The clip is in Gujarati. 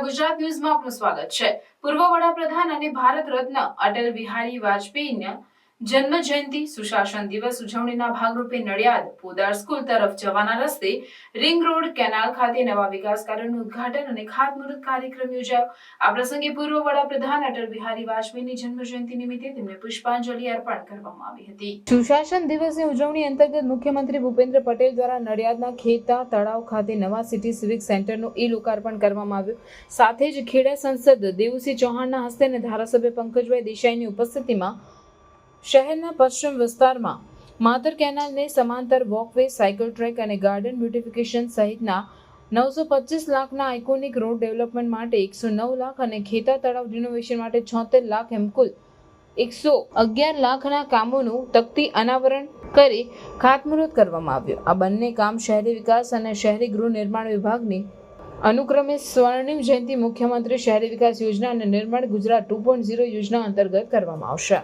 ગુજરાત ન્યૂઝમાં આપનું સ્વાગત છે. પૂર્વ વડાપ્રધાન અને ભારત રત્ન અટલ બિહારી વાજપેયીના જન્મ જયંતિ સુશાસન દિવસ ઉજવણીના ભાગરૂપે નડિયાદ, પોદાર સ્કૂલ તરફ જવાના રસ્તે રિંગ રોડ, કેનાલ ખાતે નવા વિકાસ કાર્યોનું ઉદઘાટન અને ખાતમુહૂર્ત કાર્યક્રમ યોજાયો. આ પ્રસંગે પૂર્વ વડાપ્રધાન અટલ બિહારી વાજપેયીની જન્મ જયંતિ નિમિત્તે તેમને પુષ્પાંજલિ અર્પણ કરવામાં આવી હતી. સુશાસન દિવસની ઉજવણી અંતર્ગત મુખ્યમંત્રી ભૂપેન્દ્ર પટેલ દ્વારા નડિયાદના ખેતા તળાવ ખાતે નવા સિટી સિવિક સેન્ટરનું ઈ લોકાર્પણ કરવામાં આવ્યું. સાથે જ ખેડા સંસદ દેવુસિંહ ચૌહાણના હસ્તે અને ધારાસભ્ય પંકજભાઈ દેસાઈની ઉપસ્થિતિમાં શહેરના પશ્ચિમ વિસ્તારમાં માતર કેનાલને સમાંતર વોકવે સાયકલ ટ્રેક અને ગાર્ડન બ્યુટિફિકેશન સહિતના નવસો પચીસ લાખના આઇકોનિક રોડ ડેવલપમેન્ટ માટે એકસો નવ લાખ અને ખેતા તળાવ રિનોવેશન માટે છોતેર લાખ એમ એકસો અગિયાર લાખના કામોનું તકતી અનાવરણ કરી ખાતમુહૂર્ત કરવામાં આવ્યું. આ બંને કામ શહેરી વિકાસ અને શહેરી ગૃહ નિર્માણ વિભાગની અનુક્રમે સ્વર્ણિમ જયંતિ મુખ્યમંત્રી શહેરી વિકાસ યોજના અને નિર્માણ ગુજરાત ટુ પોઈન્ટ ઝીરો યોજના અંતર્ગત કરવામાં આવશે.